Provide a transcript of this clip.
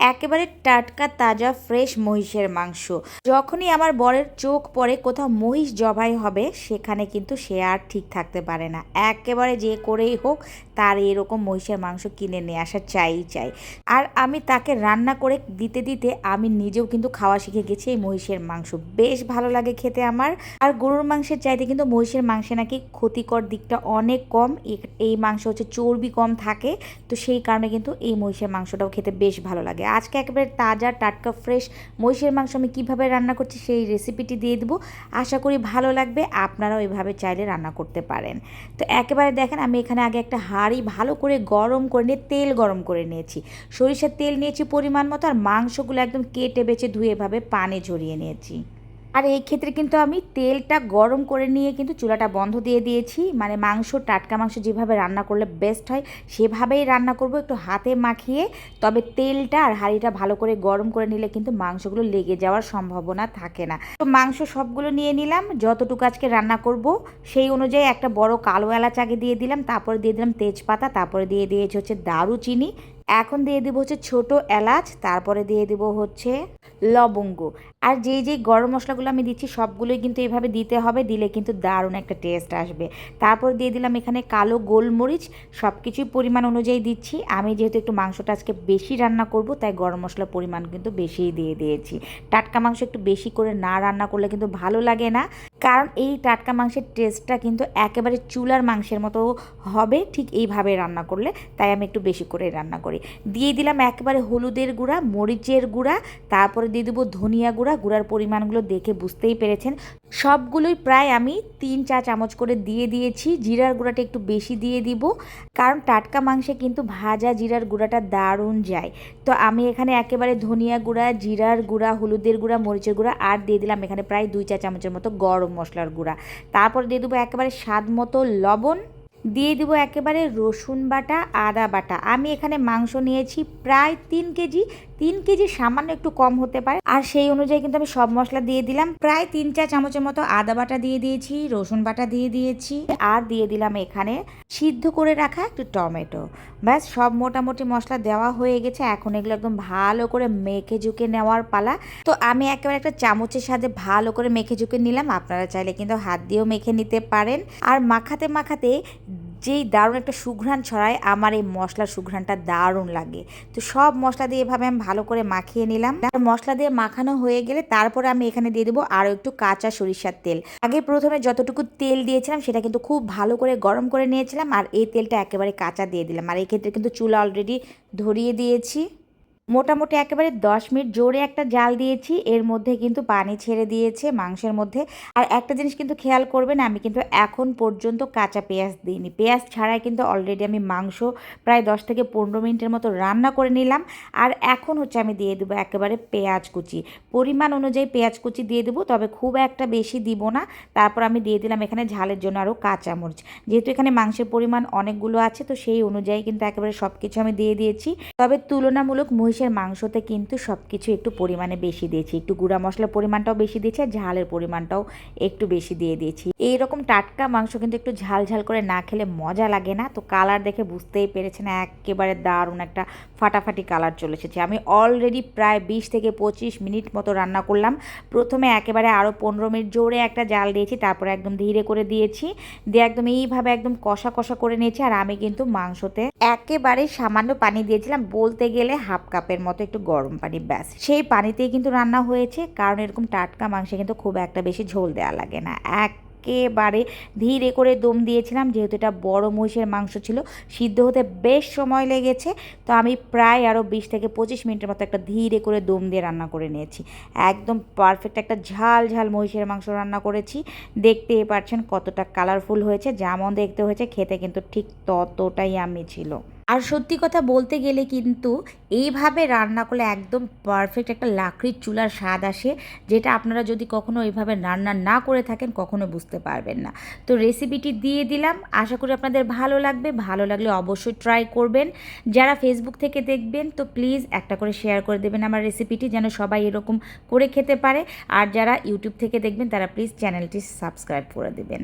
একেবারে টাটকা, তাজা ফ্রেশ মহিষের মাংস। যখনই আমার বরের চোখ পড়ে কোথাও মহিষ জবাই হবে, সেখানে কিন্তু সে আর ঠিক থাকতে পারে না। একেবারে যে করেই হোক, তার এরকম মহিষের মাংস কিনে নিয়ে আসা চাই চাই। আর আমি তাকে রান্না করে দিতে দিতে আমি নিজেও কিন্তু খাওয়া শিখে গেছি এই মহিষের মাংস। বেশ ভালো লাগে খেতে আমার। আর গরুর মাংসের চাইতে কিন্তু মহিষের মাংসে নাকি ক্ষতিকর দিকটা অনেক কম। এই মাংস হচ্ছে চর্বি কম থাকে, তো সেই কারণে কিন্তু এই মহিষের মাংসটাও খেতে বেশ ভালো লাগে। আজকে একেবারে তাজা, টাটকা ফ্রেশ মহিষের মাংস আমি কীভাবে রান্না করছি সেই রেসিপিটি দিয়ে দেবো। আশা করি ভালো লাগবে, আপনারাও এভাবে চাইলে রান্না করতে পারেন। তো একেবারে দেখেন, আমি এখানে আগে একটা হাঁড়ি ভালো করে গরম করে নিয়ে, তেল গরম করে নিয়েছি। সরিষার তেল নিয়েছি পরিমাণ মতো, আর মাংসগুলো একদম কেটে বেছে ধুয়ে এভাবে পানে ঝরিয়ে নিয়েছি। আর এই ক্ষেত্রে কিন্তু আমি তেলটা গরম করে নিয়ে কিন্তু চুলাটা বন্ধ দিয়ে দিয়েছি। মানে মাংস, টাটকা মাংস যেভাবে রান্না করলে বেস্ট হয়, সেভাবেই রান্না করব। একটু হাতে মাখিয়ে, তবে তেলটা আর হাঁড়িটা ভালো করে গরম করে নিলে কিন্তু মাংসগুলো লেগে যাওয়ার সম্ভাবনা থাকে না। তো মাংস সবগুলো নিয়ে নিলাম, যতটুকু আজকে রান্না করব, সেই অনুযায়ী একটা বড় কালো এলাচ আগে দিয়ে দিলাম, তারপরে দিয়ে দিলাম তেজপাতা, তারপরে দিয়ে দিয়েছি হচ্ছে দারুচিনি। এখন দিয়ে দিব হচ্ছে ছোট এলাচ, তারপরে দিয়ে দিব হচ্ছে লবঙ্গ। আর যেই যেই গরম মশলাগুলো আমি দিচ্ছি, সবগুলোই কিন্তু এভাবে দিতে হবে, দিলে কিন্তু দারুণ একটা টেস্ট আসবে। তারপর দিয়ে দিলাম এখানে কালো গোলমরিচ সব কিছুই পরিমাণ অনুযায়ী দিচ্ছি। আমি যেহেতু একটু মাংসটা আজকে বেশি রান্না করব, তাই গরম মশলার পরিমাণ কিন্তু বেশিই দিয়ে দিয়েছি। টাটকা মাংস একটু বেশি করে না রান্না করলে কিন্তু ভালো লাগে না, কারণ এই টাটকা মাংসের টেস্টটা কিন্তু একেবারে চুলার মাংসের মতো হবে, ঠিক এইভাবে রান্না করলে, তাই আমি একটু বেশি করে রান্না করি। দিয়ে দিলাম একেবারে হলুদের গুঁড়া, মরিচের গুঁড়া, তারপরে দিয়ে দেবো ধনিয়া গুঁড়া, গুঁড়ার পরিমাণগুলো দেখে বুঝতেই পেরেছেন। সবগুলোই প্রায় আমি তিন চা চামচ করে দিয়ে দিয়েছি, জিরার গুঁড়াটা একটু বেশি দিয়ে দিব, কারণ টাটকা মাংসে কিন্তু ভাজা জিরার গুঁড়াটা দারুণ যায়। তো আমি এখানে একেবারে ধনিয়া গুঁড়া, জিরার গুঁড়া, হলুদের গুঁড়া, মরিচের গুঁড়া আর দিয়ে দিলাম এখানে প্রায় দুই চা চামচের মতো গরম মশলার গুঁড়া। তারপর দিয়ে দেবো একেবারে স্বাদ মতো লবণ দিয়ে দেবো একেবারে রসুন বাটা, আদা বাটা। আমি এখানে মাংস নিয়েছি প্রায় তিন কেজি তিন কেজি সামান্য একটু কম হতে পারে। আর সেই অনুযায়ী কিন্তু আমি সব মশলা দিয়ে দিলাম। প্রায় তিন চা চামচের মতো আদা বাটা দিয়ে দিয়েছি, রসুন বাটা দিয়ে দিয়েছি। আর দিয়ে দিলাম এখানে সিদ্ধ করে রাখা একটু টমেটো। ব্যাস, সব মোটামুটি মশলা দেওয়া হয়ে গেছে। এখন এগুলো একদম ভালো করে মেখে ঝুঁকে নেওয়ার পালা। তো আমি একেবারে একটা চামচের সাথে ভালো করে মেখে ঝুঁকে নিলাম। আপনারা চাইলে কিন্তু হাত দিয়েও মেখে নিতে পারেন। আর মাখাতে মাখাতে যেই দারুণ একটা সুঘ্রাণ ছড়ায়, আমার এই মশলার সুঘ্রাণটা দারুণ লাগে। তো সব মশলা দিয়ে এভাবে আমি ভালো করে মাখিয়ে নিলাম। আর মশলা দিয়ে মাখানো হয়ে গেলে তারপরে আমি এখানে দিয়ে দেবো আরও একটু কাঁচা সরিষার তেল। আগে প্রথমে যতটুকু তেল দিয়েছিলাম, সেটা কিন্তু খুব ভালো করে গরম করে নিয়েছিলাম। আর এই তেলটা একেবারে কাঁচা দিয়ে দিলাম। আর এই ক্ষেত্রে কিন্তু চুলা অলরেডি ধরিয়ে দিয়েছি। মোটামুটি একেবারে দশ মিনিট জোরে একটা জাল দিয়েছি। এর মধ্যে কিন্তু পানি ছেড়ে দিয়েছে মাংসের মধ্যে। আর একটা জিনিস কিন্তু খেয়াল করবেন, আমি কিন্তু এখন পর্যন্ত কাঁচা পেঁয়াজ দিইনি। পেঁয়াজ ছাড়াই কিন্তু অলরেডি আমি মাংস প্রায় দশ থেকে পনেরো মিনিটের মতো রান্না করে নিলাম। আর এখন হচ্ছে আমি দিয়ে দেবো একেবারে পেঁয়াজ কুচি। পরিমাণ অনুযায়ী পেঁয়াজ কুচি দিয়ে দেবো, তবে খুব একটা বেশি দিব না। তারপর আমি দিয়ে দিলাম এখানে ঝালের জন্য আরও কাঁচামরিচ। যেহেতু এখানে মাংসের পরিমাণ অনেকগুলো আছে, তো সেই অনুযায়ী কিন্তু একেবারে সব কিছু আমি দিয়ে দিয়েছি। তবে তুলনামূলক মহিষের মাংসতে কিন্তু সব কিছু একটু পরিমাণে বেশি দিয়েছি। একটু গুঁড়া মশলার পরিমাণটাও বেশি দিয়েছি আর ঝালের পরিমাণটাও একটু বেশি দিয়ে দিয়েছি। এইরকম টাটকা মাংস কিন্তু একটু ঝাল ঝাল করে না খেলে মজা লাগে না। তো কালার দেখে বুঝতেই পেরেছেন, একেবারে দারুণ একটা ফাটাফাটি কালার চলে এসেছে। আমি অলরেডি প্রায় বিশ থেকে পঁচিশ মিনিট মতো রান্না করলাম। প্রথমে একেবারে আরও পনেরো মিনিট জোরে একটা জাল দিয়েছি, তারপরে একদম ধীরে করে দিয়েছি। দিয়ে একদম এইভাবে একদম কষা কষা করে নিয়েছি আর আমি কিন্তু মাংসতে একেবারে সামান্য পানি দিয়েছিলাম। বলতে গেলে হাফ কাপের মতো একটু গরম পানি, ব্যাস। সেই পানিতেই কিন্তু রান্না হয়েছে, কারণ এরকম টাটকা মাংসে কিন্তু খুব একটা বেশি ঝোল দেওয়া লাগে না। এক একেবারে ধীরে করে দম দিয়েছিলাম, যেহেতু এটা বড় মহিষের মাংস ছিল, সিদ্ধ হতে বেশ সময় লেগেছে, তো আমি প্রায় আরও বিশ থেকে পঁচিশ মিনিটের মতো একটা ধীরে করে দম দিয়ে রান্না করে নিয়েছি। একদম পারফেক্ট একটা ঝাল ঝাল মহিষের মাংস রান্না করেছি। দেখতেই পারছেন কতটা কালারফুল হয়েছে, যেমন দেখতে হয়েছে, খেতে কিন্তু ঠিক ততটাই আমি ছিল। আর সত্যি কথা বলতে গেলে কিন্তু এইভাবে রান্না করলে একদম পারফেক্ট একটা লাকড়ির চুলার স্বাদ আসে, যেটা আপনারা যদি কখনো এইভাবে রান্না না করে থাকেন কখনো বুঝতে পারবেন না। তো রেসিপিটি দিয়ে দিলাম, আশা করি আপনাদের ভালো লাগবে। ভালো লাগলে অবশ্যই ট্রাই করবেন। যারা ফেসবুক থেকে দেখবেন, তো প্লিজ একটা করে শেয়ার করে দেবেন আমার রেসিপিটি যেন সবাই এরকম করে খেতে পারে। আর যারা ইউটিউব থেকে দেখবেন, তারা প্লিজ চ্যানেলটি সাবস্ক্রাইব করে দেবেন।